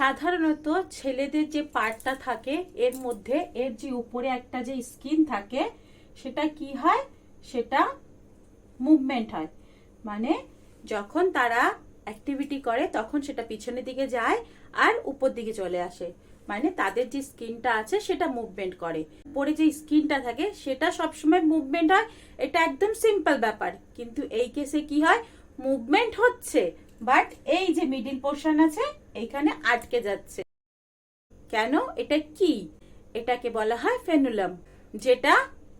সাধারণত ছেলেদের যে পার্টটা থাকে, এর মধ্যে এর যে উপরে একটা যে স্কিন থাকে, সেটা কি হয়? সেটা মুভমেন্ট হয়। মানে যখন তারা অ্যাক্টিভিটি করে, তখন সেটা পিছনের দিকে যায় আর উপর দিকে চলে আসে। মানে তাদের যে স্কিনটা আছে, সেটা মুভমেন্ট করে। পরে যে স্কিনটা থাকে, সেটা সবসময় মুভমেন্ট হয়। এটা একদম সিম্পল ব্যাপার। কিন্তু এই কেসে কি হয়? মুভমেন্ট হচ্ছে। বাট এই যে মিডিল পোর্শন আছে, এইখানে আটকে যাচ্ছে। কেন? এটা কি? এটাকে বলা হয় ফেনুলাম, যেটা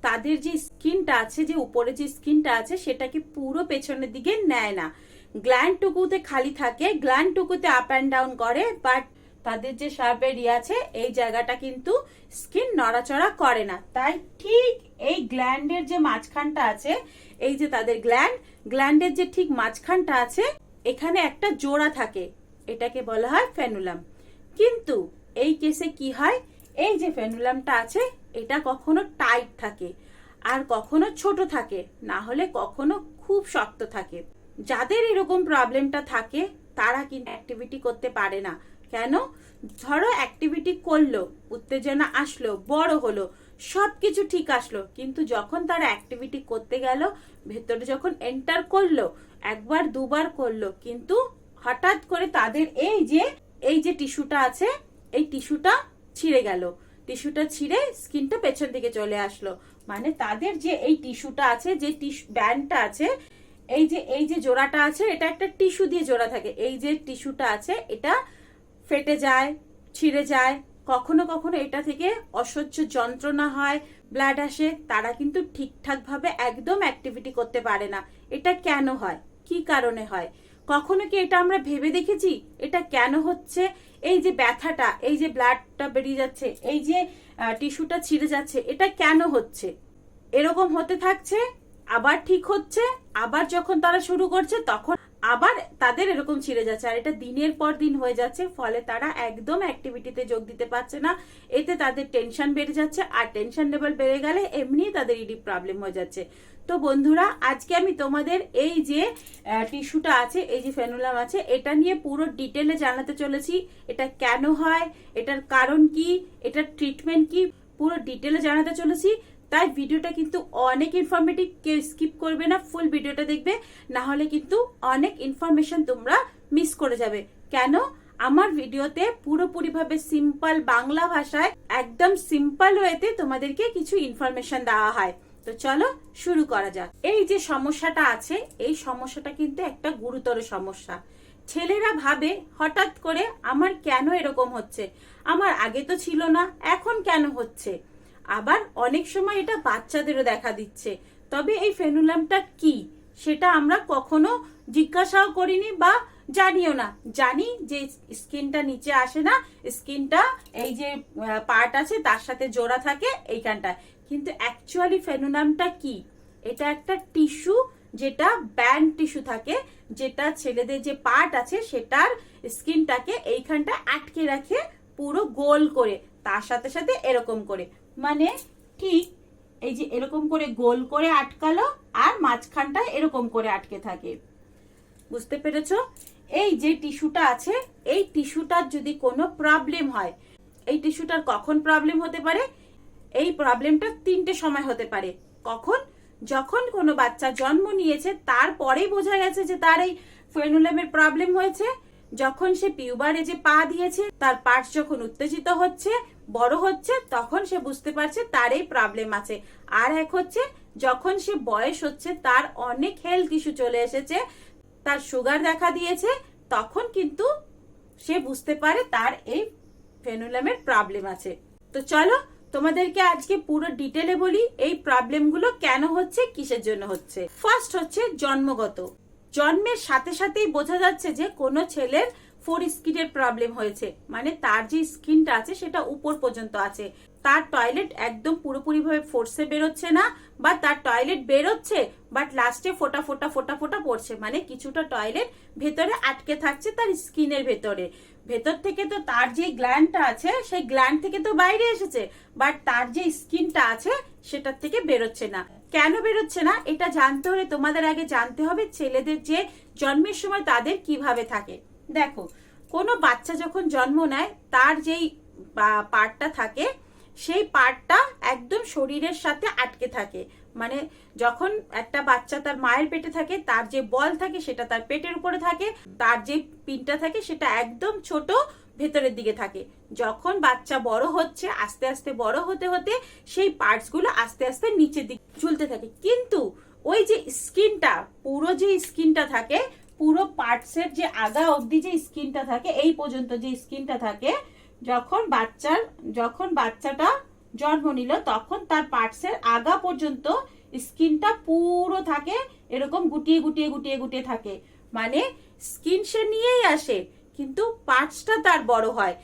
তাদের যে স্কিনটা আছে, যে উপরে যে স্কিনটা আছে, সেটাকে পুরো পেছনের দিকে নেয় না। গ্ল্যান্ডটুকুতে খালি থাকে গ্ল্যান্ডটুকুতে আপ অ্যান্ড ডাউন করে, বাট তাদের যে শার্প এরিয়া আছে, এই জায়গাটা কিন্তু স্কিন নড়াচড়া করে না। তাই ঠিক এই গ্ল্যান্ডের যে মাঝখানটা আছে, এই যে তাদের গ্ল্যান্ড, গ্ল্যান্ডের যে ঠিক মাঝখানটা আছে এখানে একটা জোড়া থাকে, এটাকে বলা হয় ফেনুলাম। কিন্তু এই কেসে কি হয়? এই যে ফেনুলামটা আছে, এটা কখনো টাইট থাকে আর কখনো ছোট থাকে, না হলে কখনো খুব শক্ত থাকে। যাদের এরকম প্রবলেমটা থাকে, তারা কিন্তু অ্যাক্টিভিটি করতে পারে না। কেন? ধরো অ্যাক্টিভিটি করল, উত্তেজনা আসলো, বড় হলো সবকিছু ঠিক আসলো। কিন্তু যখন তারা অ্যাক্টিভিটি করতে গেল, ভেতরে যখন এন্টার করল, একবার দুবার করল, কিন্তু হঠাৎ করে তাদের এই যে এই যে টিস্যুটা আছে, এই টিস্যুটা ছিঁড়ে গেল। টিস্যুটা ছিঁড়ে স্কিনটা পেছন দিকে চলে আসলো। মানে তাদের যে এই টিস্যুটা আছে, যে ব্যান্ডটা আছে, এই যে এই যে জোড়াটা আছে, এটা একটা টিস্যু দিয়ে জোড়া থাকে। এই যে টিস্যুটা আছে, এটা ফেটে যায়, ছিঁড়ে যায় কখনো কখনো এটা থেকে অসহ্য যন্ত্রণা হয় ব্লাড আসে, তারা কিন্তু ঠিকঠাক ভাবে একদম অ্যাক্টিভিটি করতে পারে না। এটা কেন হয়? কি কারণে হয়? কখনো কি এটা আমরা ভেবে দেখেছি? এটা কেন হচ্ছে? এই যে ব্যথাটা, এই যে ব্লাডটা বেরিয়ে যাচ্ছে, এই যে টিস্যুটা ছিঁড়ে যাচ্ছে, এটা কেন হচ্ছে? এরকম হতে থাকছে, আবার ঠিক হচ্ছে, আবার যখন তারা শুরু করছে, তখন আবার তাদের এরকম ছিঁড়ে যাচ্ছে। আর এটা দিনের পর দিন হয়ে যাচ্ছে, ফলে তারা একদম অ্যাক্টিভিটিতে যোগ দিতে পারছে না। এতে তাদের টেনশন বেড়ে যাচ্ছে, আর টেনশন লেভেল বেড়ে গেলে এমনি তাদের ইডি প্রবলেম হয়ে যাচ্ছে। তো বন্ধুরা, আজকে আমি তোমাদের এই যে টিস্যুটা আছে, এই যে ফেনুলাম আছে, এটা নিয়ে পুরো ডিটেলে জানাতে চলেছি। এটা কেন হয়? এটার কারণ কি? এটার ট্রিটমেন্ট কি? পুরো ডিটেলে জানাতে চলেছি। তাই ভিডিওটা কিন্তু অনেক ইনফরমেটিভ কেউ স্কিপ করবে না ফুল ভিডিওটা দেখবে। না হলে কিন্তু অনেক ইনফরমেশন তোমরা মিস করে যাবে। কেন? আমার ভিডিওতে পুরোপুরিভাবে সিম্পল বাংলা ভাষায়, একদম সিম্পল ওয়েতে তোমাদেরকে কিছু ইনফরমেশন দেওয়া হয়। তো চলো শুরু করা যাক। এই যে সমস্যাটা আছে, এই সমস্যাটা কিন্তু একটা গুরুতর সমস্যা। ছেলেরা ভাবে, হঠাৎ করে, আমার কেন এরকম হচ্ছে? আমার আগে তো ছিল না, এখন কেন হচ্ছে? আবার অনেক সময় এটা বাচ্চাদেরও দেখা দিচ্ছে। তবে এই ফেনুলামটা কি? সেটা আমরা কখনো জিজ্ঞাসাও করিনি বা জানিও না। জানি যে স্কিনটা নিচে আসে না, স্কিনটা এই যে পার্ট আছে, তার সাথে জোড়া থাকে এইখানটায়। কিন্তু অ্যাকচুয়ালি ফেনুলামটা কি? এটা একটা টিস্যু যেটা ব্যান্ড টিস্যু থাকে, যেটা ছেলেদের যে পার্ট আছে, সেটার স্কিনটাকে এইখানটা আটকে রাখে পুরো গোল করে। তার সাথে সাথে এরকম করে। মানে ঠিক এই যে এরকম করে গোল করে আটকালো আর মাঝখানটা এরকম করে আটকে থাকে। বুঝতে পেরেছ? এই যে টিস্যুটা আছে, এই টিস্যুটার যদি কোনো প্রবলেম হয়, এই টিস্যুটার কখন প্রবলেম হতে পারে? এই প্রবলেমটা তিনটে সময় হতে পারে। কখন? যখন কোনো বাচ্চা জন্ম নিয়েছে, তারপরেই বোঝা গেছে যে তার এই ফেনুলামের প্রবলেম হয়েছে। যখন সে পিউবারে যে পা দিয়েছে, তার পার্টস যখন উত্তেজিত হচ্ছে, বড় হচ্ছে, তখন সে বুঝতে পারছে তার এই প্রবলেম আছে। আর এক হচ্ছে, যখন সে বয়স হচ্ছে, তার অনেক হেলথ ইস্যু চলে এসেছে, তার সুগার দেখা দিয়েছে, তখন কিন্তু সে বুঝতে পারে তার এই ফেনুলামের প্রবলেম আছে। তো চলো, তোমাদেরকে আজকে পুরো ডিটেলে বলি, এই প্রবলেমগুলো কেন হচ্ছে, কিসের জন্য হচ্ছে। ফার্স্ট হচ্ছে জন্মগত। জন্মের সাথে সাথেই বোঝা যাচ্ছে যে কোনো ছেলের ফোর স্কিনের প্রবলেম হয়েছে। মানে তার যে স্কিনটা আছে, সেটা উপর পর্যন্ত আছে। তার টয়লেট একদম পুরোপুরিভাবে ফোর্সে বেরোচ্ছে না, বা তার টয়লেট বেরোচ্ছে বাট লাস্টে ফোটা ফোটা ফোটা ফোটা পড়ছে। মানে কিছুটা টয়লেট ভেতরে আটকে থাকছে তার স্কিনের ভেতরে। ভেতর থেকে তো তার যে গ্ল্যান্ডটা আছে, সেই গ্ল্যান্ড থেকে তো বাইরে এসেছে বাট তার যে স্কিনটা আছে, সেটার থেকে বেরোচ্ছে না। কেন বেরোচ্ছে না? এটা জানতে হলে তোমাদের আগে জানতে হবে ছেলেদের যে জন্মের সময় তাদের কীভাবে থাকে। দেখো, কোনো বাচ্চা যখন জন্ম নেয়, তার যেই পার্টটা থাকে, সেই পার্টটা একদম শরীরের সাথে আটকে থাকে। মানে যখন একটা বাচ্চা তার মায়ের পেটে থাকে, তার যে বল থাকে সেটা তার পেটের উপরে থাকে, তার যে পিনটা থাকে সেটা একদম ছোট ভেতরের দিকে থাকে। যখন বাচ্চা বড় হচ্ছে, আস্তে আস্তে বড় হতে হতে সেই পার্টসগুলো আস্তে আস্তে নিচের দিকে ঝুলতে থাকে। কিন্তু ওই যে স্কিনটা, পুরো যে স্কিনটা থাকে, পুরো পার্টসের যে আগা অবধি যে স্কিনটা থাকে, এই পর্যন্ত যে স্কিনটা থাকে, যখন বাচ্চার, যখন বাচ্চাটা জন্ম নিল, তখন তার পার্টসের আগা পর্যন্ত স্কিনটা পুরো থাকে, এরকম গুটিয়ে গুটিয়ে গুটিয়ে গুটিয়ে থাকে। মানে স্কিন সে নিয়েই আসে। কিন্তু পার্টসটা তার বড় হয়।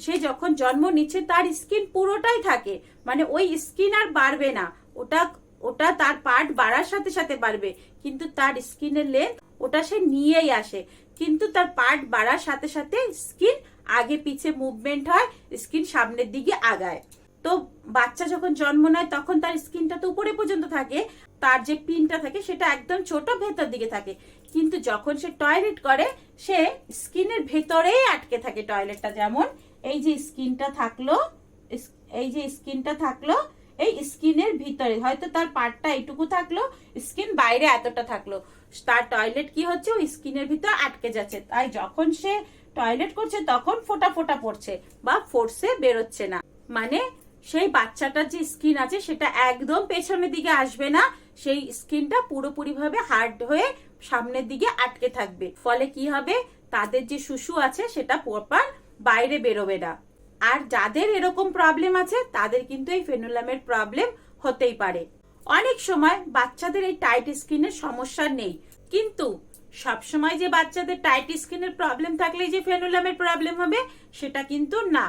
সে যখন জন্ম নিচ্ছে, তার স্কিন পুরোটাই থাকে। মানে ওই স্কিন আর বাড়বে না। ওটা ওটা তার পার্ট বাড়ার সাথে সাথে বাড়বে। কিন্তু তার স্কিনের লেন্থ, ওটা সে নিয়েই আসে। কিন্তু তার পার্ট বাড়ার সাথে সাথে স্কিন আগে পিছে মুভমেন্ট হয়, স্কিন সামনের দিকে আগায়। তো বাচ্চা যখন জন্ম নেয়, তখন তার স্কিনটা তো উপরে পর্যন্ত থাকে। তার যে পিনটা থাকে, সেটা একদম ছোট ভেতর দিকে থাকে। কিন্তু যখন সে টয়লেট করে, সে স্কিনের ভেতরেই আটকে থাকে টয়লেটটা যেমন। এই যে স্কিনটা থাকল, এই যে স্কিনটা থাকল, এই স্কিনের ভিতরে, হয়তো তার পার্টটা এইটুকু থাকল স্কিন বাইরে এতটা থাকল। তার টয়লেট কি হচ্ছে? ওই স্কিনের ভিতর আটকে যাচ্ছে। তাই যখন সে টয়লেট করছে, তখন ফোটা ফোটা পড়ছে বা ফোর্সে বেরোচ্ছে না। মানে সেই বাচ্চাটার যে স্কিন আছে সেটা একদম পেছনের দিকে আসবে না। সেই স্কিনটা পুরোপুরি ভাবে হার্ড হয়ে সামনের দিকে আটকে থাকবে। ফলে কি হবে? তাদের যে শুশু আছে সেটা প্রপার বাইরে বেরোবে না। আর যাদের এরকম প্রবলেম আছে, তাদের কিন্তু এই ফেনুলামের প্রবলেম হতেই পারে। অনেক সময় বাচ্চাদের এই টাইট স্কিনের সমস্যা নেই। কিন্তু সবসময় যে বাচ্চাদের টাইট স্কিনের প্রবলেম থাকলে যে ফেনুলামের প্রবলেম হবে, সেটা কিন্তু না।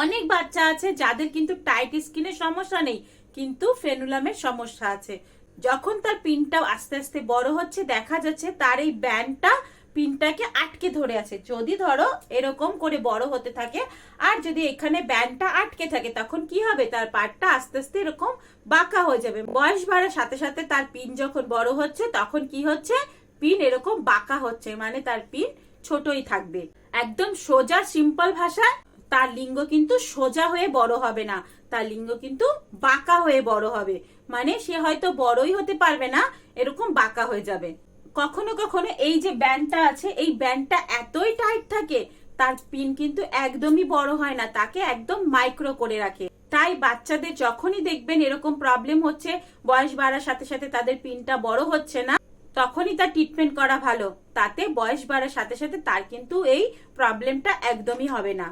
অনেক বাচ্চা আছে যাদের কিন্তু টাইট স্কিনের সমস্যা নেই, কিন্তু ফেনুলামের সমস্যা আছে। যখন তার পিনটা আস্তে আস্তে বড় হচ্ছে, দেখা যাচ্ছে তার এই ব্যান্ডটা পিনটাকে আটকে ধরে আছে। যদি ধরো এরকম করে বড় হতে থাকে, আর যদি এখানে ব্যান্ডটা আটকে থাকে, তখন কি হবে? তার পাটটা আস্তে আস্তে এরকম বাঁকা হয়ে যাবে। বয়স বাড়ার সাথে সাথে তার পিন যখন বড় হচ্ছে, তখন কি হচ্ছে? পিন এরকম বাঁকা হচ্ছে মানে তার পিন ছোটই থাকবে। একদম সোজা সিম্পল ভাষায় তার লিঙ্গ কিন্তু সোজা হয়ে বড় হবে না। তার লিঙ্গ কিন্তু বাঁকা হয়ে বড় হবে। মানে সে হয়তো বড়ই হতে পারবে না, এরকম বাঁকা হয়ে যাবে। কখনো কখনো এই যে ব্যান্ডটা আছে, এই ব্যান্ডটা এতই টাইট থাকে, তার পিন কিন্তু একদমই বড় হয় না, তাকে একদম মাইক্রো করে রাখে। তাই বাচ্চাদের যখনই দেখবেন এরকম প্রবলেম হচ্ছে, বয়স বাড়ার সাথে সাথে তাদের পিনটা বড় হচ্ছে না, তখনই তার ট্রিটমেন্ট করা ভালো। তাতে বয়স বাড়ার সাথে সাথে তার কিন্তু এই প্রবলেমটা একদমই হবে না।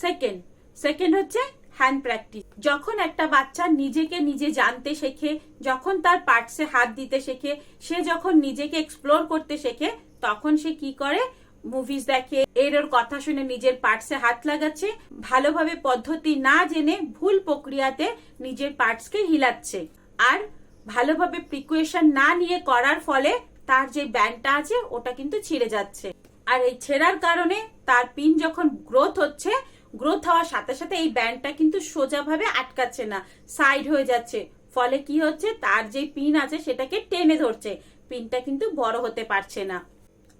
সেকেন্ড সেকেন্ড হচ্ছে হ্যান্ড প্র্যাকটিস যখন একটা বাচ্চা নিজেকে নিজে জানতে শেখে, যখন তার পার্টসে হাত দিতে শেখে, সে যখন নিজেকে এক্সপ্লোর করতে শেখে, তখন সে কি করে? মুভিজ দেখে এর ওর কথা শুনে নিজের পার্টসে হাত লাগাচ্ছে, ভালোভাবে পদ্ধতি না জেনে ভুল প্রক্রিয়াতে নিজের পার্টসকে হিলাচ্ছে। আর ভালোভাবে প্রিকুয়েশন না নিয়ে করার ফলে তার যে ব্যান্ডটা আছে, ওটা কিন্তু ছিঁড়ে যাচ্ছে। আর এই ছেঁড়ার কারণে তার পিন যখন গ্রোথ হচ্ছে গ্রোথ হওয়ার সাথে সাথে এই ব্যান্ডটা কিন্তু সোজাভাবে আটকাচ্ছে না সাইড হয়ে যাচ্ছে। ফলে কি হচ্ছে? তার যে পিন আছে সেটাকে টেনে ধরছে। পিনটা কিন্তু বড় হতে পারছে না।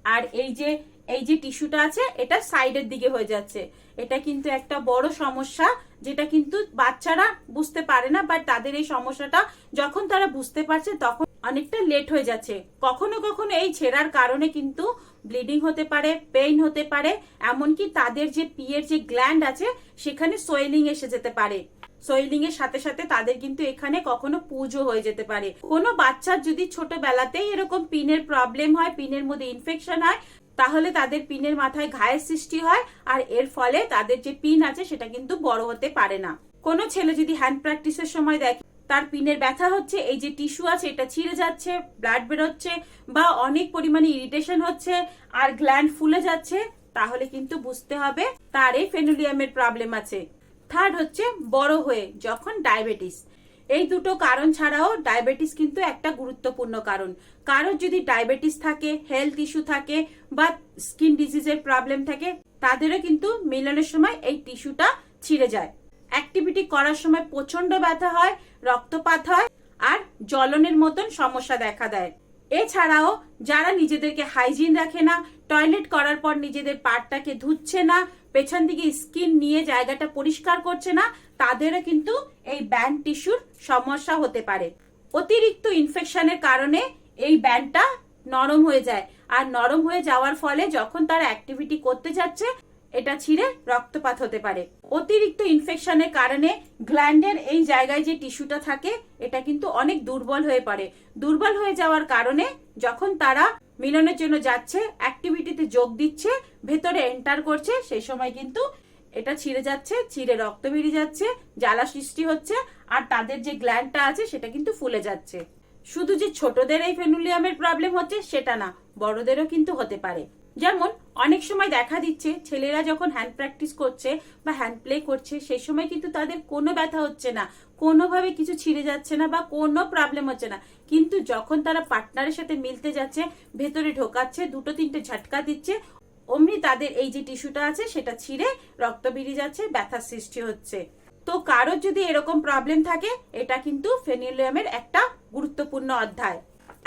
আর এই যে এই যে টিস্যুটা আছে, এটা সাইডের দিকে হয়ে যাচ্ছে। এটা কিন্তু একটা বড় সমস্যা, যেটা কিন্তু বাচ্চারা বুঝতে পারে না বাট তাদের এই সমস্যাটা যখন তারা বুঝতে পারছে, তখন অনেকটা লেট হয়ে যাচ্ছে। কখনো কখনো এই ছেঁড়ার কারণে কিন্তু ব্লিডিং হতে পারে পেইন হতে পারে, এমনকি তাদের যে পিয়ের যে গ্ল্যান্ড আছে, সেখানে সোয়েলিং এসে যেতে পারে। সোয়েলিং এর সাথে সাথে তাদের কিন্তু এখানে কখনো পুজো হয়ে যেতে পারে। কোনো বাচ্চার যদি ছোটবেলাতেই এরকম পিনের প্রবলেম হয়, পিনের মধ্যে ইনফেকশন হয়, তাহলে তাদের পিনের মাথায় ঘায়ের সৃষ্টি হয়, আর এর ফলে তাদের যে পিন আছে, সেটা কিন্তু বড় হতে পারে না। কোনো ছেলে যদি হ্যান্ড প্র্যাকটিসের সময় দেখে তার পিনের ব্যথা হচ্ছে, এই যে টিস্যু আছে এটা ছিঁড়ে যাচ্ছে, ব্লাড বেরোচ্ছে বা অনেক পরিমাণে ইরিটেশন হচ্ছে আর গ্ল্যান্ড ফুলে যাচ্ছে, তাহলে কিন্তু বুঝতে হবে তার এই ফেনুলিয়ামের প্রবলেম আছে। থার্ড হচ্ছে বড় হয়ে যখন ডায়াবেটিস। এই দুটো কারণ ছাড়াও ডায়াবেটিস কিন্তু একটা গুরুত্বপূর্ণ কারণ। কারোর যদি ডায়াবেটিস থাকে, হেলথ ইস্যু থাকে বা স্কিন ডিজিজের প্রবলেম থাকে, তাদেরও কিন্তু মিলনের সময় এই টিস্যুটা ছিঁড়ে যায়। অ্যাক্টিভিটি করার সময় প্রচণ্ড ব্যথা হয়, রক্তপাত হয় আর জ্বলনের মতন সমস্যা দেখা দেয়। এছাড়াও যারা নিজেদেরকে হাইজিন রাখে না টয়লেট করার পর নিজেদের পাটটাকে ধুচ্ছে না, পেছন দিকে স্কিন নিয়ে জায়গাটা পরিষ্কার করছে না, তাদেরও কিন্তু এই ব্যান্ড টিস্যুর সমস্যা হতে পারে। অতিরিক্ত ইনফেকশনের কারণে এই ব্যান্ডটা নরম হয়ে যায়। আর নরম হয়ে যাওয়ার ফলে যখন তারা অ্যাক্টিভিটি করতে যাচ্ছে এটা ছিঁড়ে রক্তপাত হতে পারে। অতিরিক্ত ইনফেকশনের কারণে গ্ল্যান্ডের এই জায়গায় যে টিস্যুটা থাকে, এটা কিন্তু অনেক দুর্বল হয়ে পড়ে। দুর্বল হয়ে যাওয়ার কারণে যখন তারা মিলনের জন্য যাচ্ছে অ্যাক্টিভিটিতে যোগ দিচ্ছে, ভেতরে এন্টার করছে, সেই সময় কিন্তু এটা ছিঁড়ে যাচ্ছে, ছিঁড়ে রক্ত বেরিয়ে যাচ্ছে, জ্বালা সৃষ্টি হচ্ছে, আর তাদের যে গ্ল্যান্ডটা আছে, সেটা কিন্তু ফুলে যাচ্ছে। শুধু যে ছোটদের এই ফেনুলিয়ামের প্রবলেম হচ্ছে, সেটা না, বড়দেরও কিন্তু হতে পারে। যেমন অনেক সময় দেখা দিচ্ছে ছেলেরা যখন হ্যান্ড প্র্যাকটিস করছে বা হ্যান্ড প্লে করছে, সেই সময় কিন্তু তাদের কোনো ব্যথা হচ্ছে না, কোনোভাবে কিছু ছিঁড়ে যাচ্ছে না বা কোনো প্রবলেম হচ্ছে না। কিন্তু যখন তারা পার্টনারের সাথে মিলতে যাচ্ছে, ভেতরে ঢোকাচ্ছে, দুটো তিনটে ঝটকা দিচ্ছে, অমনি তাদের এই যে টিস্যুটা আছে, সেটা ছিঁড়ে রক্ত বেরিয়ে যাচ্ছে, ব্যথার সৃষ্টি হচ্ছে। তো কারোর যদি এরকম প্রবলেম থাকে, এটা কিন্তু ফেনিলিয়ামের একটা গুরুত্বপূর্ণ অধ্যায়।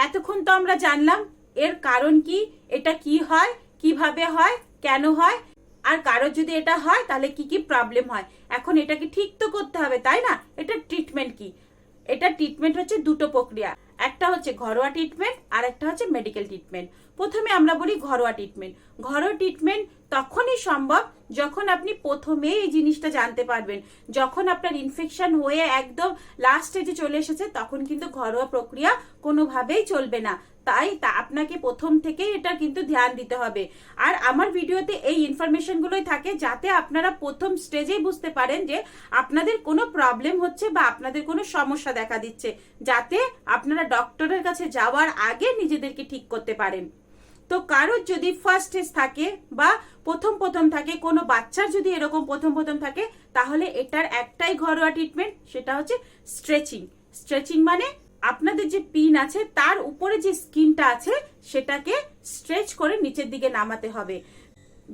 এতক্ষণ তো আমরা জানলাম, এর কারণ কি, এটা কি হয় কীভাবে হয়, কেন হয়, আর কারোর যদি এটা হয়, তাহলে কি কি প্রবলেম হয়? এখন এটাকে ঠিক তো করতে হবে, তাই না? এটা ট্রিটমেন্ট কি? এটা ট্রিটমেন্ট হচ্ছে দুটো প্রক্রিয়া। একটা হচ্ছে ঘরোয়া ট্রিটমেন্ট আর একটা হচ্ছে মেডিকেল ট্রিটমেন্ট প্রথমে আমরা বলি ঘরোয়া ট্রিটমেন্ট ঘরোয়া ট্রিটমেন্ট তখনই সম্ভব যখন আপনি প্রথমে এই জিনিসটা জানতে পারবেন, যখন আপনার ইনফেকশন হয়ে একদম লাস্ট স্টেজে চলে এসেছে, তখন কিন্তু ঘরোয়া প্রক্রিয়া কোনোভাবেই চলবে না। তাই তা আপনাকে প্রথম থেকেই এটা কিন্তু ধ্যান দিতে হবে। আর আমার ভিডিওতে এই ইনফরমেশনগুলোই থাকে, যাতে আপনারা প্রথম স্টেজেই বুঝতে পারেন যে আপনাদের কোনো প্রবলেম হচ্ছে বা আপনাদের কোনো সমস্যা দেখা দিচ্ছে, যাতে আপনারা ডক্টরের কাছে যাওয়ার আগে নিজেদেরকে ঠিক করতে পারেন। তো কারোর যদি ফার্স্ট স্টেজ থাকে বা প্রথম প্রথম থাকে, কোনো বাচ্চার যদি এরকম প্রথম প্রথম থাকে, তাহলে এটার একটাই ঘরোয়া ট্রিটমেন্ট সেটা হচ্ছে স্ট্রেচিং স্ট্রেচিং মানে আপনাদের যে পিন আছে, তার উপরে যে স্কিনটা আছে, সেটাকে স্ট্রেচ করে নিচের দিকে নামাতে হবে।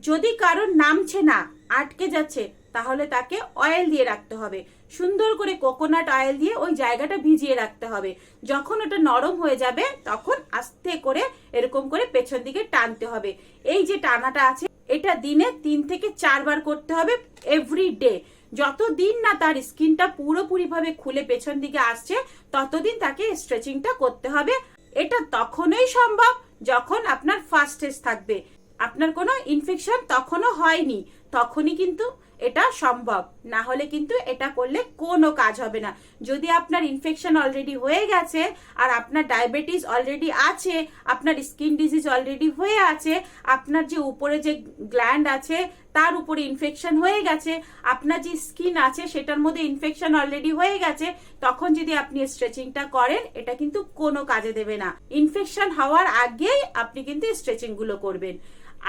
যদি কারোর নামছে না, আটকে যাচ্ছে, তাহলে তাকে অয়েল দিয়ে রাখতে হবে। সুন্দর করে কোকোনাট অয়েল দিয়ে ওই জায়গাটা ভিজিয়ে রাখতে হবে। যখন ওটা নরম হয়ে যাবে, তখন আস্তে করে এরকম করে পেছন দিকে টানতে হবে। এই যে টানাটা আছে, এটা দিনে তিন থেকে চারবার করতে হবে এভরি ডে যতদিন না তার স্কিনটা পুরোপুরিভাবে খুলে পেছন দিকে আসছে, ততদিন তাকে স্ট্রেচিংটা করতে হবে। এটা তখনই সম্ভব যখন আপনার ফার্স্ট থাকবে। আপনার কোনো ইনফেকশন তখনও হয়নি, তখনই কিন্তু এটা সম্ভব। না হলে কিন্তু এটা করলে কোনো কাজ হবে না। যদি আপনার ইনফেকশন অলরেডি হয়ে গেছে আর আপনার ডায়াবেটিস অলরেডি আছে, আপনার স্কিন ডিজিজ অলরেডি হয়ে আছে, আপনার যে উপরে যে গ্ল্যান্ড আছে, তার উপরে ইনফেকশন হয়ে গেছে, আপনার যে স্কিন আছে, সেটার মধ্যে ইনফেকশন অলরেডি হয়ে গেছে, তখন যদি আপনি স্ট্রেচিংটা করেন, এটা কিন্তু কোনো কাজে দেবে না। ইনফেকশন হওয়ার আগেই আপনি কিন্তু স্ট্রেচিংগুলো করবেন।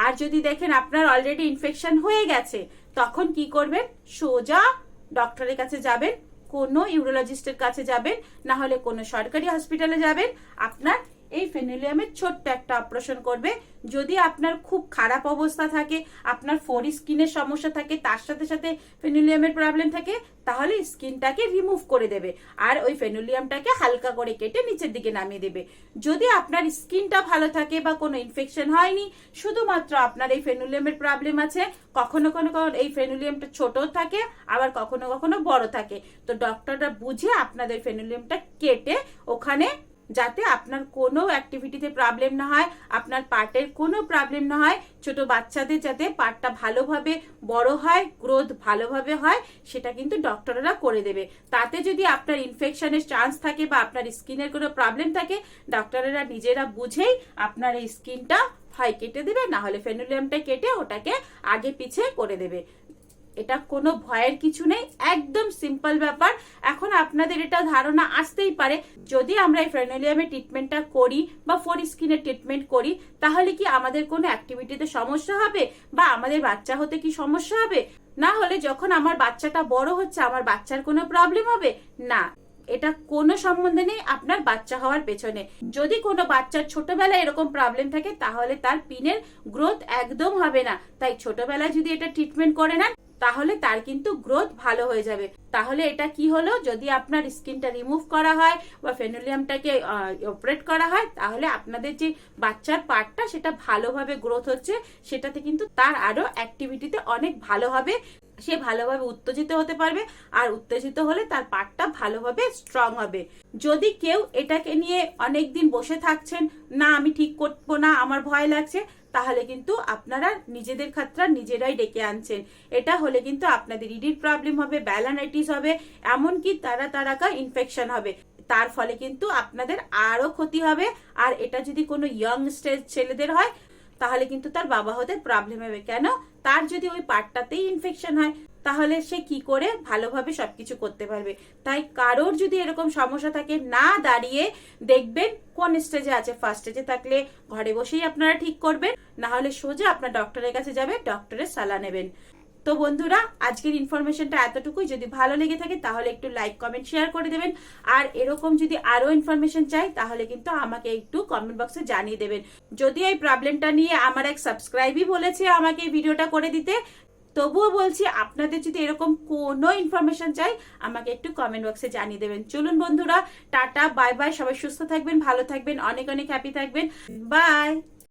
আর যদি দেখেন আপনার অলরেডি ইনফেকশন হয়ে গেছে, তখন কি করবেন? সোজা ডক্টরের কাছে যাবেন, কোনো ইউরোলজিস্টের কাছে যাবেন, না হলে কোনো সরকারি হসপিটালে যাবেন, আপনার এই ফেনিলিয়ামের ছোট্ট একটা অপারেশন করবে। যদি আপনার খুব খারাপ অবস্থা থাকে, আপনার ফোর স্কিনের সমস্যা থাকে, তার সাথে সাথে ফেনুলিয়ামের প্রবলেম থাকে, তাহলে স্কিনটাকে রিমুভ করে দেবে আর ওই ফেনুলিয়ামটাকে হালকা করে কেটে নিচের দিকে নামিয়ে দেবে। যদি আপনার স্কিনটা ভালো থাকে বা কোনো ইনফেকশন হয়নি, শুধুমাত্র আপনার এই ফেনুলিয়ামের প্রবলেম আছে, কখনো কখনো এই ফেনুলিয়ামটা ছোট থাকে, আবার কখনো কখনো বড় থাকে। তো ডক্টররা বুঝে আপনাদের ফেনুলিয়ামটা কেটে ওখানে যাতে আপনার কোনো অ্যাক্টিভিটিতে প্রবলেম না হয়, আপনার পার্টের কোনো প্রবলেম না হয়, ছোট বাচ্চাদের যাতে পার্টটা ভালোভাবে বড় হয় গ্রোথ ভালোভাবে হয়, সেটা কিন্তু ডক্টররা করে দেবে। তাতে যদি আপনার ইনফেকশনের চান্স থাকে বা আপনার স্কিনের কোনো প্রবলেম থাকে ডক্টরেরা নিজেরা বুঝেই আপনার এই স্কিনটা হয়, কেটে দেবে না হলে ফেনুলিয়ামটা কেটে ওটাকে আগে পিছে করে দেবে। এটা কোনো ভয়ের কিছু নেই, একদম সিম্পল ব্যাপার। এখন আপনাদের এটা ধারণা আসতেই পারে। যদি আমরা এই ফ্রেনোলিয়ামের ট্রিটমেন্টটা করি বা ফোর স্কিনের ট্রিটমেন্ট করি, তাহলে কি আমাদের কোনো অ্যাক্টিভিটিতে সমস্যা হবে? বা আমাদের বাচ্চা হতে কি সমস্যা হবে? না হলে যখন আমার বাচ্চাটা বড় হচ্ছে, আমার বাচ্চার কোনো প্রবলেম হবে? না। এটা কোনো সম্বন্ধে নেই আপনার বাচ্চা হওয়ার পেছনে। যদি কোনো বাচ্চার ছোটবেলায় এরকম প্রবলেম থাকে, তাহলে তার পিনের গ্রোথ একদম হবে না। তাই ছোটবেলায় যদি এটা ট্রিটমেন্ট করে নেন তাহলে তার কিন্তু গ্রোথ ভালো হয়ে যাবে। তাহলে এটা কি হলো? যদি আপনার স্কিনটা রিমুভ করা হয় বা ফেনোলিয়ামটাকে অপারেট করা হয়, তাহলে আপনাদের যে বাচ্চার পার্টটা, সেটা ভালোভাবে গ্রোথ হচ্ছে। সেটাতে কিন্তু তার আরও অ্যাক্টিভিটিতে অনেক ভালো হবে। সে ভালোভাবে উত্তেজিত হতে পারবে আর উত্তেজিত হলে তার পার্টটা ভালোভাবে স্ট্রং হবে। যদি কেউ এটাকে নিয়ে অনেক দিন বসে থাকছেন, না, আমি ঠিক করব না, আমার ভয় লাগছে, তাহলে কিন্তু আপনারা নিজেদের খাতরা নিজেরাই ডেকে আনছেন। এটা হলে কিন্তু আপনাদের ইডির প্রবলেম হবে, ব্যালানাইটিস হবে, এমনকি তারা তারাকা ইনফেকশন হবে। তার ফলে কিন্তু আপনাদের আরও ক্ষতি হবে। আর এটা যদি কোনো ইয়ং স্টেজ ছেলেদের হয় তাহলে কিন্তু তার বাবা হতে প্রবলেম হবে। কেন? তার যদি ওই পার্টটাতেই ইনফেকশন হয়, তাহলে সে কি করে? ভালোভাবে সবকিছু করতে পারবে। তাই কারোর যদি এরকম সমস্যা থাকে, না দাঁড়িয়ে দেখবেন কোন স্টেজে আছে। ফার্স্ট স্টেজে থাকলে ঘরে বসেই আপনারা ঠিক করবেন, না হলে সোজা আপনার ডক্টরের কাছে যাবে ডক্টরের সালা নেবেন। তো বন্ধুরা, আজকের ইনফরমেশনটা এতটুকুই। যদি ভালো লেগে থাকে, তাহলে একটু লাইক কমেন্ট শেয়ার করে দেবেন। আর এরকম যদি আরও ইনফরমেশন চাই, তাহলে কিন্তু আমাকে একটু কমেন্ট বক্সে জানিয়ে দেবেন। যদি এই প্রবলেমটা নিয়ে আমার এক সাবস্ক্রাইবই বলেছে আমাকে ভিডিওটা করে দিতে, তবুও বলছি আপনাদের যদি এরকম কোনো ইনফরমেশন চাই, আমাকে একটু কমেন্ট বক্সে জানিয়ে দেবেন। চলুন বন্ধুরা, টাটা বাই বাই সবাই সুস্থ থাকবেন, ভালো থাকবেন, অনেক অনেক হ্যাপি থাকবেন। বাই